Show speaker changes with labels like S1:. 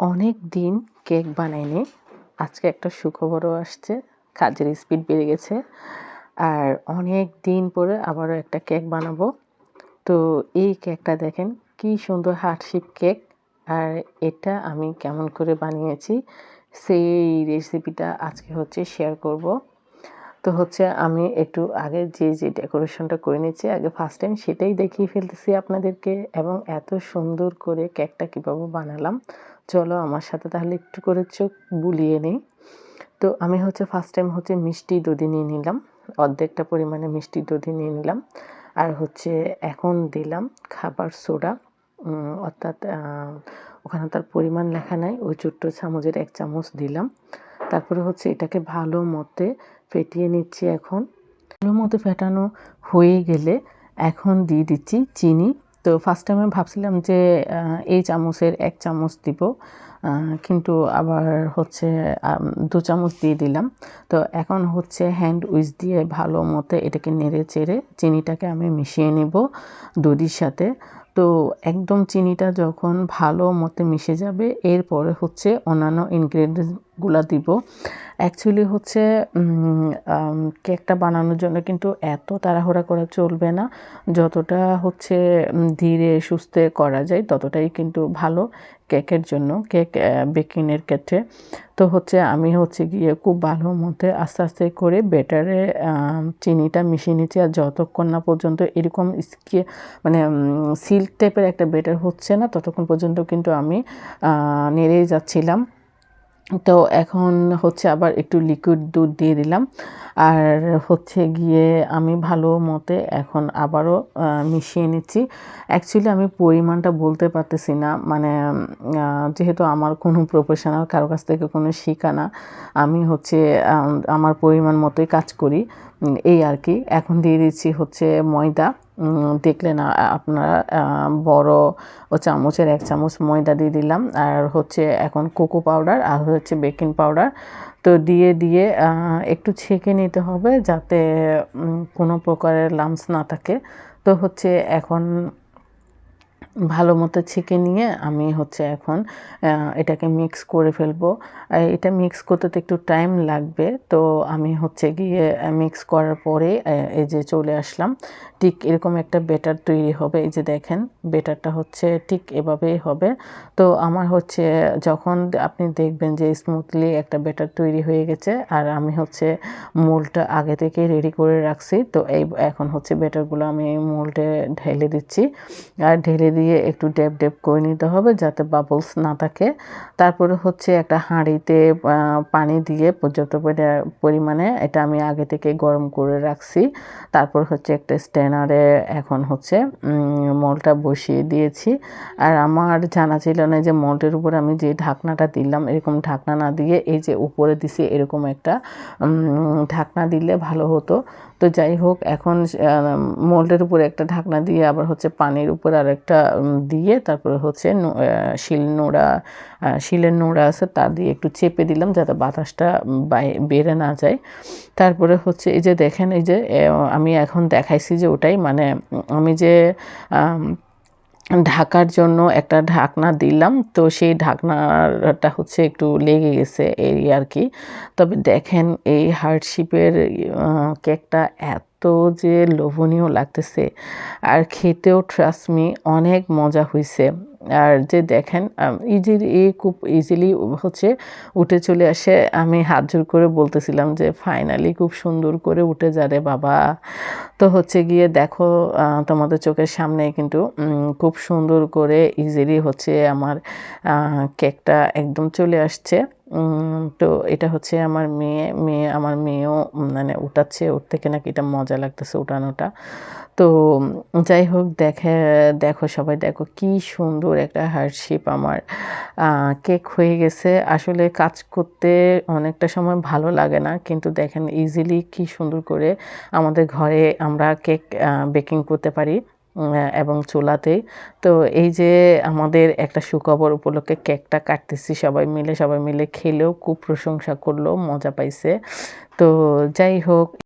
S1: অনেক দিন কেক বানাইনি। আজকে একটা সুখবরও আসছে, কাজের স্পিড বেড়ে গেছে। আর অনেক দিন পরে আবারও একটা কেক বানাবো। তো এই কেকটা দেখেন, কি সুন্দর হার্টশিপ কেক। আর এটা আমি কেমন করে বানিয়েছি, সেই রেসিপিটা আজকে হচ্ছে শেয়ার করব। তো হচ্ছে আমি একটু আগে যে যে ডেকোরেশনটা করে নিচ্ছি আগে ফার্স্ট টাইম সেটাই দেখিয়ে ফেলতেছি আপনাদেরকে। এবং এত সুন্দর করে কেকটা কীভাবে বানালাম চলো আমার সাথে তাহলে একটু করে চোখ বুলিয়ে নিই। তো আমি হচ্ছে ফার্স্ট টাইম হচ্ছে মিষ্টি দধি নিয়ে নিলাম। অর্ধেকটা পরিমাণে মিষ্টি দধি নিয়ে নিলাম। আর হচ্ছে এখন দিলাম খাবার সোডা। অর্থাৎ ওখানে তার পরিমাণ লেখা নাই। ওই ছোট্ট চামচের এক চামচ দিলাম। তারপরে হচ্ছে এটাকে ভালো মতে ফেটিয়ে নিচ্ছি এখন। ভালো মতো ফেটানো হয়ে গেলে এখন দিয়ে দিচ্ছি চিনি। তো ফার্স্ট টাইমে ভাবছিলাম যে এই চামচের এক চামচ দিব কিন্তু আবার হচ্ছে দু চামচ দিয়ে দিলাম। তো এখন হচ্ছে হ্যান্ড উইচ দিয়ে ভালো মতো এটাকে নেড়ে চেড়ে চিনিটাকে আমি মিশিয়ে নেব দধির সাথে। তো একদম চিনিটা যখন ভালো মতো মিশে যাবে, এরপরে হচ্ছে অন্যান্য ইনগ্রেডিয়েন্টসগুলো দিব। অ্যাকচুয়ালি হচ্ছে কেকটা বানানোর জন্য কিন্তু এত তাড়াহুড়া করা চলবে না। যতটা হচ্ছে ধীরে সুস্থে করা যায়, ততটাই কিন্তু ভালো কেকের জন্য, কেক বেকিংয়ের ক্ষেত্রে। তো হচ্ছে, আমি হচ্ছে গিয়ে খুব ভালো মধ্যে আস্তে আস্তে করে বেটারে চিনিটা মিশিয়ে নিচ্ছি। আর যতক্ষণ না পর্যন্ত এরকম মানে সিল্ক টাইপের একটা বেটার হচ্ছে না, ততক্ষণ পর্যন্ত কিন্তু আমি নেড়েই যাচ্ছিলাম। তো এখন হচ্ছে আবার একটু লিকুইড দুধ দিয়ে দিলাম। আর হচ্ছে গিয়ে আমি ভালো মতে এখন আবারও মিশিয়ে নিচ্ছি। অ্যাকচুয়ালি আমি পরিমাণটা বলতে পারতেছি না। মানে যেহেতু আমার কোনো প্রফেশনাল কারও কাছ থেকে কোনো শেখা না, আমি হচ্ছে আমার পরিমাণ মতোই কাজ করি। এই আর কি। এখন দিয়ে দিচ্ছি হচ্ছে ময়দা। দেখলেন আপনারা বড় ও চামচের এক চামচ ময়দা দিয়ে দিলাম। আর হচ্ছে এখন কোকো পাউডার আর হচ্ছে বেকিং পাউডার। তো দিয়ে দিয়ে একটু ছেঁকে নিতে হবে যাতে কোনো প্রকারের লামস না থাকে। তো হচ্ছে এখন ভালো মতো ছেঁকে নিয়ে আমি হচ্ছে এখন এটাকে মিক্স করে ফেলব। এটা মিক্স করতে তো একটু টাইম লাগবে। তো আমি হচ্ছে গিয়ে মিক্স করার পরে এই যে চলে আসলাম, ঠিক এরকম একটা বেটার তৈরি হবে। এই যে দেখেন বেটারটা হচ্ছে ঠিক এভাবেই হবে। তো আমার হচ্ছে, যখন আপনি দেখবেন যে স্মুথলি একটা বেটার তৈরি হয়ে গেছে, আর আমি হচ্ছে মোলটা আগে থেকে রেডি করে রাখছি, তো এই এখন হচ্ছে বেটারগুলো আমি মোলটে ঢেলে দিচ্ছি। আর ঢেলে দিয়ে একটু ডেপ ডেপ করে নিতে হবে যাতে বাবলস না থাকে। তারপরে হচ্ছে একটা হাঁড়িতে পানি দিয়ে পর্যাপ্ত পরিমাণে এটা আমি আগে থেকে গরম করে রাখছি। তারপর হচ্ছে একটা স্ট্যানারে এখন হচ্ছে মলটা বসিয়ে দিয়েছি। আর আমার জানা ছিল না যে মলটের উপর আমি যে ঢাকনাটা দিলাম, এরকম ঢাকনা না দিয়ে এই যে উপরে দিছি এরকম একটা ঢাকনা দিলে ভালো হতো। তো যাই হোক, এখন মোল্ডের উপরে একটা ঢাকনা দিয়ে আবার হচ্ছে পানির উপর আর একটা দিয়ে তারপরে হচ্ছে শিল নোড়া শিলের নোড়া আছে তা দিয়ে একটু চেপে দিলাম যাতে বাতাসটা বেড়ে না যায়। তারপরে হচ্ছে এই যে দেখেন, এই যে আমি এখন দেখাইছি যে ওটাই মানে আমি যে ঢাকার জন্য একটা ঢাকনা দিলাম। তো সেই ঢাকনাটা হচ্ছে একটু লেগে গেছে এই আর কি। তবে দেখেন এই হার্ডশিপের কেকটা এত যে লোভনীয় লাগতেছে। আর খেতেও ট্রাস্টমি অনেক মজা হয়েছে আর যে দেখেন ইজিলি খুব ইজিলি হচ্ছে উঠে চলে আসে। আমি হাত জোর করে বলতেছিলাম যে ফাইনালি খুব সুন্দর করে উঠে যা রে বাবা। তো হচ্ছে গিয়ে দেখো তোমাদের চোখের সামনে কিন্তু খুব সুন্দর করে ইজিলি হচ্ছে আমার কেকটা একদম চলে আসছে। তো এটা হচ্ছে আমার মেয়ে মেয়ে আমার মেয়েও মানে উঠাচ্ছে ওর থেকে নাকি এটা মজা লাগতেছে উঠানোটা। তো যাই হোক, দেখে, দেখো সবাই, দেখো কি সুন্দর একটা হার্ডশিপ আমার। কেক হয়ে গেছে। আসলে কাজ করতে অনেকটা সময় ভালো লাগে না, কিন্তু দেখেন ইজিলি কি সুন্দর করে আমাদের ঘরে আমরা কেক বেকিং করতে পারি। এবং চুলাতেই তো এই যে আমাদের একটা সুখবর উপলক্ষে কেকটা কাটতেছি, সবাই মিলে সবাই মিলে খেলেও খুব প্রশংসা করল, মজা পাইছে। তো যাই হোক।